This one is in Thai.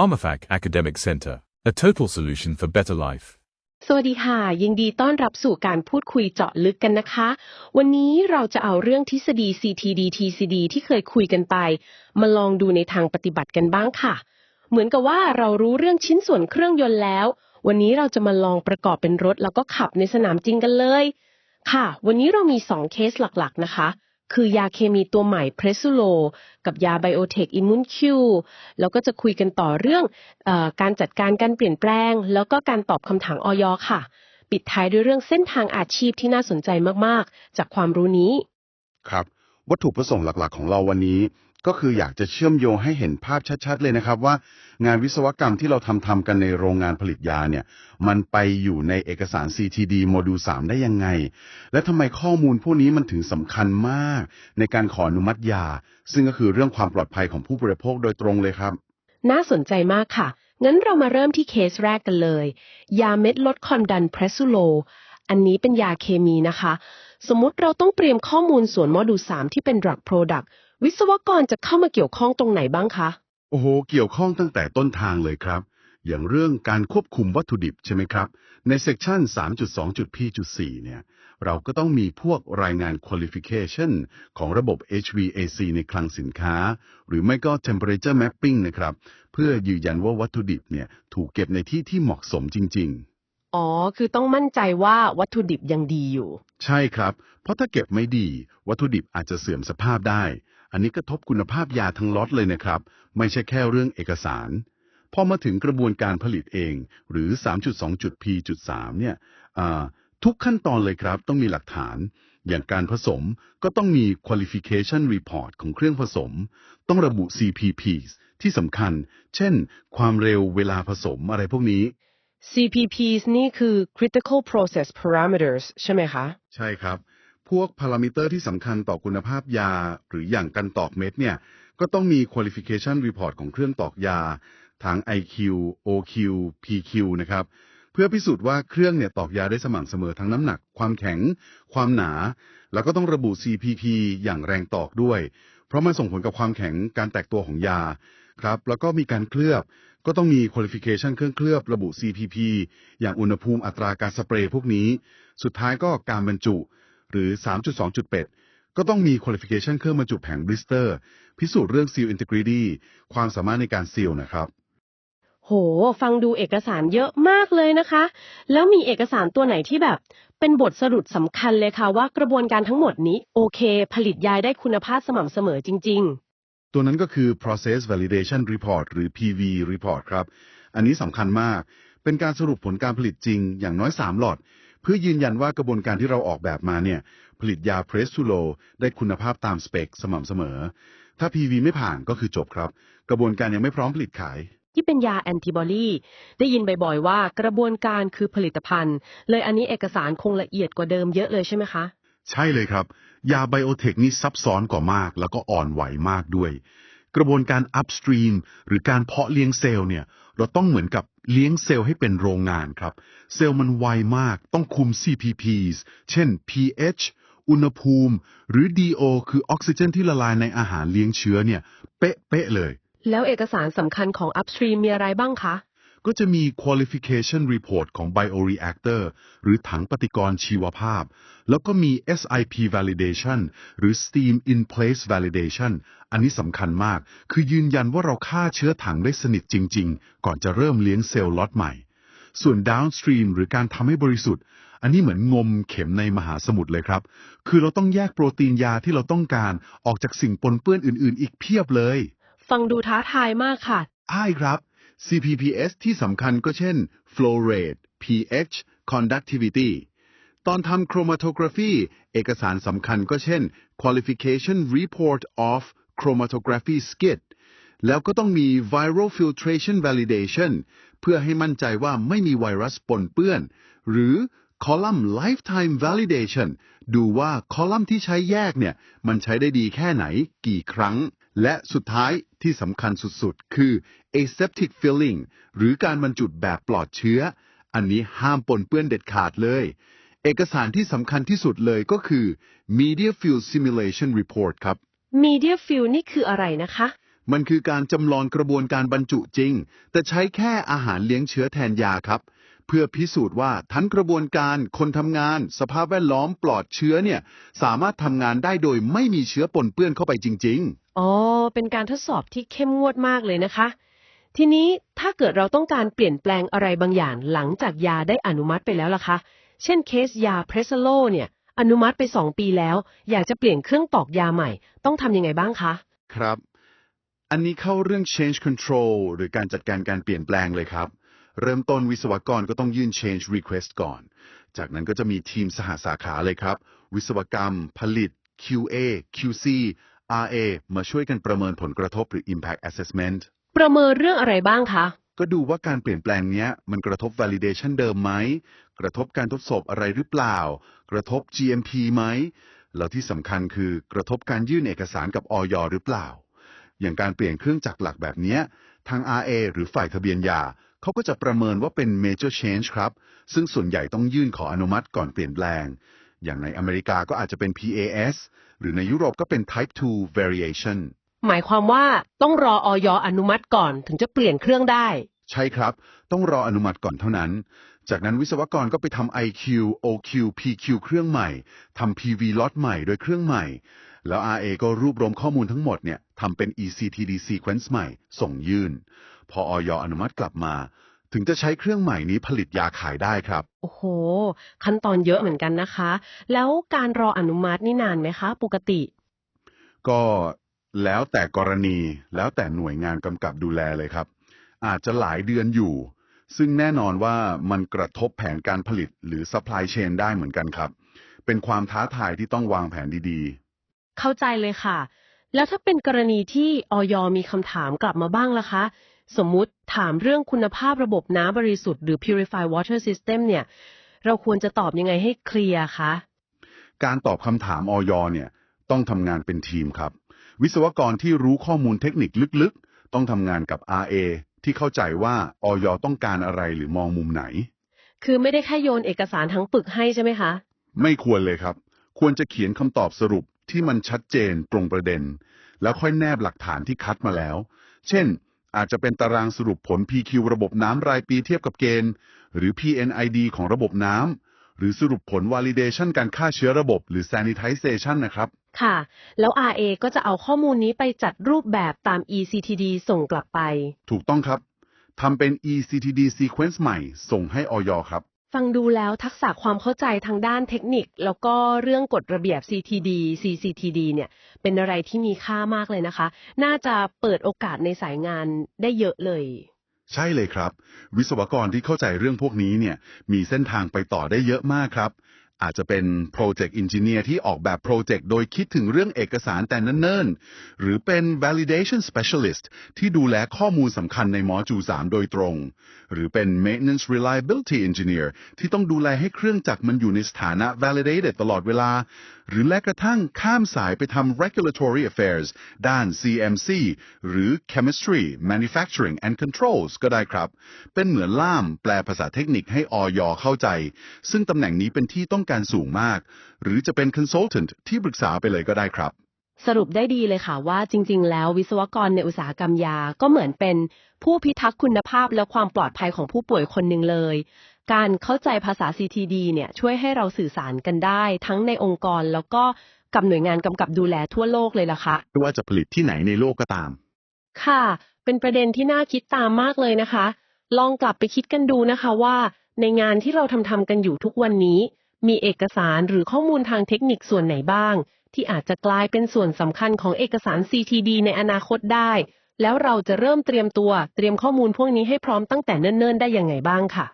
PharmaFac Academic Center, a total solution for better life. สวัสดีค่ะ ยินดีต้อนรับสู่การพูดคุยเจาะลึกกันนะคะ วันนี้เราจะเอาเรื่องทฤษฎี CTD TCD ที่เคยคุยกันไป มาลองดูในทางปฏิบัติกันบ้างค่ะ เหมือนกับว่าเรารู้เรื่องชิ้นส่วนเครื่องยนต์แล้ว วันนี้เราจะมาลองประกอบเป็นรถ แล้วก็ขับในสนามจริงกันเลย ค่ะ วันนี้เรามี 2 เคสหลักๆนะคะ คือยาเคมีตัวใหม่เพรสซูโลกับยาไบโอเทคอิมมูนคิวแล้วก็จะคุยกันต่อเรื่องออการจัดการการเปลี่ยนแปลง แล้วก็การตอบคำถามออยค่ะ ปิดท้ายด้วยเรื่องเส้นทางอาชีพที่น่าสนใจมาก ๆ จากความรู้นี้ ครับ วัตถุประสงค์หลัก ๆ ของเราวันนี้ ก็คืออยากจะเชื่อมโยงให้เห็นภาพชัดๆ เลยนะครับว่า งานวิศวกรรมที่เราทำทำกันในโรงงานผลิตยาเนี่ย มันไปอยู่ในเอกสาร CTD โมดูล 3 ได้ยังไง และทำไมข้อมูลพวกนี้มันถึงสำคัญมาก ในการขออนุมัติยา ซึ่งก็คือเรื่องความปลอดภัยของผู้บริโภคโดยตรงเลยครับ น่าสนใจมากค่ะ งั้นเรามาเริ่มที่เคสแรกกันเลย ยาเม็ดลดความดันเพรสซูโล อันนี้เป็นยาเคมีนะคะ สมมุติเราต้องเตรียมข้อมูลส่วนโมดูล3ที่เป็น drug product วิศวกรจะเข้ามาเกี่ยวข้องตรงไหนบ้างคะ โอ้โห เกี่ยวข้องตั้งแต่ต้นทางเลยครับ อย่างเรื่องการควบคุมวัตถุดิบใช่ไหมครับ ในเซกชัน 3.2.p.4 เนี่ย เราก็ต้องมีพวกรายงาน qualification ของระบบ HVAC ในคลังสินค้า หรือไม่ก็ temperature mapping นะครับ เพื่อยืนยันว่าวัตถุดิบเนี่ยถูกเก็บในที่ที่เหมาะสมจริง ๆ อ๋อ คือต้องมั่นใจว่าวัตถุดิบยังดีอยู่ ใช่ครับ เพราะถ้าเก็บไม่ดี วัตถุดิบอาจจะเสื่อมสภาพได้ อันนี้กระทบคุณภาพยาทั้งล็อตเลยนะครับ ไม่ใช่แค่เรื่องเอกสาร พอมาถึงกระบวนการผลิตเอง หรือ 3.2.p.3 เนี่ยอ่าทุกขั้นตอนเลยครับต้องมีหลักฐาน อย่างการผสมก็ต้องมี qualification report ของเครื่องผสม ต้องระบุ CPPs ที่สำคัญ เช่น ความเร็วเวลาผสมอะไรพวกนี้ CPPs นี่คือ critical process parameters ใช่ไหมคะ ใช่ครับ พวกพารามิเตอร์ที่สำคัญต่อคุณภาพยา หรืออย่างการตอกเม็ดเนี่ย ก็ต้องมี qualification report ของเครื่องตอกยา ทั้ง IQ OQ PQ นะครับ เพื่อพิสูจน์ว่าเครื่องเนี่ยตอกยาได้สม่ำเสมอทั้งน้ำหนัก ความแข็ง ความหนา แล้วก็ต้องระบุ CPP อย่างแรงตอกด้วย เพราะมันส่งผลกับความแข็งการแตกตัวของยาครับ แล้วก็มีการเคลือบ ก็ต้องมี qualification เครื่องเคลือบระบุ CPP อย่างอุณหภูมิอัตราการสเปรย์พวกนี้ สุดท้ายก็การบรรจุหรือ 3.2.8 ก็ต้องมี qualification เครื่องบรรจุแผง blister พิสูจน์เรื่อง seal integrity ความสามารถในการซีลนะครับ โห ฟังดูเอกสารเยอะมากเลยนะคะ แล้วมีเอกสารตัวไหนที่แบบเป็นบทสรุปสำคัญเลยค่ะว่ากระบวนการทั้งหมดนี้โอเค ผลิตยายได้คุณภาพสม่ำเสมอจริง ๆ ตัวนั้นก็คือ process validation report หรือ PV report ครับ อันนี้สำคัญมาก เป็นการสรุปผลการผลิตจริง อย่างน้อย 3 หลอด เพื่อยืนยันว่ากระบวนการที่เราออกแบบมาเนี่ย ผลิตยาเพรสซูโลได้คุณภาพตามสเปคสม่ำเสมอ ถ้า PV ไม่ผ่านก็คือจบครับ กระบวนการยังไม่พร้อมผลิตขายที่เป็นยาแอนติบอดีได้ยินบ่อยๆว่ากระบวนการคือผลิตภัณฑ์ เลยอันนี้เอกสารคงละเอียดกว่าเดิมเยอะเลยใช่ไหมคะ ใช่เลยครับ ยาไบโอเทคนี่ซับซ้อนกว่ามาก แล้วก็อ่อนไหวมากด้วย กระบวนการ upstream หรือการเพาะเลี้ยงเซลล์เนี่ย เราต้องเหมือนกับเลี้ยงเซลล์ให้เป็นโรงงานครับ เซลล์มันไวมาก ต้องคุม CPPs เช่น pH อุณหภูมิ หรือ DO คือออกซิเจนที่ละลายในอาหารเลี้ยงเชื้อเนี่ย เป๊ะๆเลย แล้วเอกสารสำคัญของ upstream มีอะไรบ้างคะ ก็จะมี qualification report ของ bioreactor หรือถังปฏิกรณ์ชีวภาพ แล้วก็มี SIP validation หรือ steam in place validation อันนี้สำคัญมาก คือยืนยันว่าเราฆ่าเชื้อถังได้สนิทจริง ๆ ก่อนจะเริ่มเลี้ยงเซลล์ล็อตใหม่ ส่วน downstream หรือการทำให้บริสุทธิ์ อันนี้เหมือนงมเข็มในมหาสมุทรเลยครับ คือเราต้องแยกโปรตีนยาที่เราต้องการออกจากสิ่งปนเปื้อนอื่น ๆ อีกเพียบเลย ฟังดูท้าทายมากค่ะใช่ครับ CPPS ที่สำคัญก็เช่น flow rate pH conductivity ตอนทำ chromatography เอกสารสำคัญก็เช่น qualification report of chromatography skid แล้วก็ต้องมี viral filtration validation เพื่อให้มั่นใจว่าไม่มีไวรัสปนเปื้อน หรือ column lifetime validation ดูว่าคอลัมน์ที่ใช้แยกเนี่ย มันใช้ได้ดีแค่ไหนกี่ครั้ง และสุดท้ายที่สำคัญสุดๆ คือ aseptic filling หรือการบรรจุแบบปลอดเชื้อ อันนี้ห้ามปนเปื้อนเด็ดขาดเลย เอกสารที่สำคัญที่สุดเลยก็คือ media field simulation report ครับ media fill นี่คืออะไรนะคะ มันคือการจำลองกระบวนการบรรจุจริง แต่ใช้แค่อาหารเลี้ยงเชื้อแทนยาครับ เพื่อพิสูจน์ว่าทั้งกระบวนการคนทำงาน สภาพแวดล้อมปลอดเชื้อเนี่ย สามารถทำงานได้โดยไม่มีเชื้อปนเปื้อนเข้าไปจริง อ๋อ เป็นการทดสอบที่เข้มงวดมากเลยนะคะ ทีนี้ถ้าเกิดเราต้องการเปลี่ยนแปลงอะไรบางอย่างหลังจากยาได้อนุมัติไปแล้วล่ะคะ เช่นเคสยาเพรสโลเนี่ย อนุมัติไป 2 ปีแล้ว อยากจะเปลี่ยนเครื่องตอกยาใหม่ ต้องทำยังไงบ้างคะ ๆ ครับ อันนี้เข้าเรื่อง change control หรือการจัดการการเปลี่ยนแปลงเลยครับ เริ่มต้นวิศวกรก็ต้องยื่น change request ก่อน จากนั้นก็จะมีทีมสหสาขาเลยครับ วิศวกรรม ผลิต QA QC RA มาช่วยกันประเมินผลกระทบหรือ impact assessment ประเมินเรื่องอะไรบ้างคะ ก็ดูว่าการเปลี่ยนแปลงเนี้ย มันกระทบ validation เดิมไหม กระทบการทดสอบอะไรหรือเปล่า กระทบ GMP ไหม แล้วที่สำคัญคือกระทบการยื่นเอกสารกับออยหรือเปล่า อย่างการเปลี่ยนเครื่องจักรหลักแบบเนี้ยทาง RA หรือฝ่ายทะเบียนยา เขาก็จะประเมินว่าเป็น major change ครับ ซึ่งส่วนใหญ่ต้องยื่นขออนุมัติก่อนเปลี่ยนแปลง อย่างในอเมริกาก็อาจจะเป็น PAS หรือในยุโรปก็เป็น type 2 variation หมายความว่าต้องรอออยอนุมัติก่อนถึงจะเปลี่ยนเครื่องได้ ใช่ครับ ต้องรออนุมัติก่อนเท่านั้น จากนั้นวิศวกรก็ไปทำ IQ OQ PQ เครื่องใหม่ทำ PV ล็อตใหม่โดยเครื่องใหม่ แล้ว RA ก็รวบรวมข้อมูลทั้งหมดเนี่ยทำเป็น ECTD sequence ใหม่ ส่งยื่น พอออยอนุมัติกลับมา ถึงจะใช้เครื่องใหม่นี้ผลิตยาขายได้ครับ โอ้โห ขั้นตอนเยอะเหมือนกันนะคะ แล้วการรออนุมัตินี่นานไหมคะ ปกติ ก็แล้วแต่กรณีแล้วแต่หน่วยงานกำกับดูแลเลยครับ อาจจะหลายเดือนอยู่ ซึ่งแน่นอนว่ามันกระทบแผนการผลิตหรือ supply chain ได้เหมือนกันครับ เป็นความท้าทายที่ต้องวางแผนดีเข้าใจเลยค่ะ แล้วถ้าเป็นกรณีที่ออยมีคำถามกลับมาบ้างล่ะคะ สมมุติถามเรื่องคุณภาพระบบน้ำบริสุทธิ์หรือ purify water system เนี่ย เราควรจะตอบยังไงให้เคลียร์คะๆการตอบคำถามออยเนี่ย ต้องทำงานเป็นทีมครับ วิศวกรที่รู้ข้อมูลเทคนิคลึกๆ ต้องทำงานกับ RA ที่เข้าใจว่าออยต้องการอะไรหรือมองมุมไหน คือไม่ได้แค่โยนเอกสารทั้งปึกให้ใช่ไหมคะ ไม่ควรเลยครับ ควรจะเขียนคำตอบสรุปที่มันชัดเจนตรงประเด็น แล้วค่อยแนบหลักฐานที่คัดมาแล้ว เช่น อาจจะเป็นตารางสรุปผล PQ ระบบน้ำรายปีเทียบกับเกณฑ์ หรือ PNID ของระบบน้ำ หรือสรุปผล validation การฆ่าเชื้อระบบ หรือ sanitization นะครับ ค่ะ แล้ว RA ก็จะเอาข้อมูลนี้ไปจัดรูปแบบตาม ECTD ส่งกลับไป ถูกต้องครับทำเป็น ECTD sequence ใหม่ ส่งให้ออยครับ ฟังดูแล้วทักษะความเข้าใจทางด้านเทคนิค แล้วก็เรื่องกฎระเบียบ CTD CCTD เนี่ยเป็นอะไรที่มีค่ามากเลยนะคะ น่าจะเปิดโอกาสในสายงานได้เยอะเลย ใช่เลยครับ วิศวกรที่เข้าใจเรื่องพวกนี้เนี่ยมีเส้นทางไปต่อได้เยอะมากครับ อาจจะเป็นโปรเจกต์อินจิเนียร์ที่ออกแบบโปรเจกต์โดยคิดถึงเรื่องเอกสารแต่เนิ่นๆ หรือเป็น validation specialist ที่ดูแลข้อมูลสำคัญในมอจู 3 โดยตรง หรือเป็น maintenance reliability engineer ที่ต้องดูแลให้เครื่องจักรมันอยู่ในสถานะ validated ตลอดเวลา หรือแม้กระทั่งข้ามสายไปทำ regulatory affairs ด้าน CMC หรือ chemistry manufacturing and controls ก็ได้ครับ เป็นเหมือนล่ามแปลภาษาเทคนิคให้ออยเข้าใจ ซึ่งตำแหน่งนี้เป็นที่ต้องการสูงมาก หรือจะเป็น consultant ที่ปรึกษาไปเลยก็ได้ครับ สรุปได้ดีเลยค่ะว่าจริง ๆ แล้ววิศวกรในอุตสาหกรรมยาก็เหมือนเป็นผู้พิทักษ์คุณภาพและความปลอดภัยของผู้ป่วยคนหนึ่งเลย การเข้าใจภาษา CTD เนี่ยช่วยให้เราสื่อสารกันได้ ทั้งในองค์กรแล้วก็กับหน่วยงานกำกับดูแลทั่วโลกเลยล่ะค่ะ ไม่ว่าจะผลิตที่ไหนในโลกก็ตาม ค่ะ เป็นประเด็นที่น่าคิดตามมากเลยนะคะ ลองกลับไปคิดกันดูนะคะว่า ในงานที่เราทำทำกันอยู่ทุกวันนี้ มีเอกสารหรือข้อมูลทางเทคนิคส่วนไหนบ้าง ที่อาจจะกลายเป็นส่วนสำคัญของเอกสาร CTD ในอนาคตได้ แล้วเราจะเริ่มเตรียมตัวเตรียมข้อมูลพวกนี้ให้พร้อมตั้งแต่เนิ่นๆ ได้ยังไงบ้างค่ะ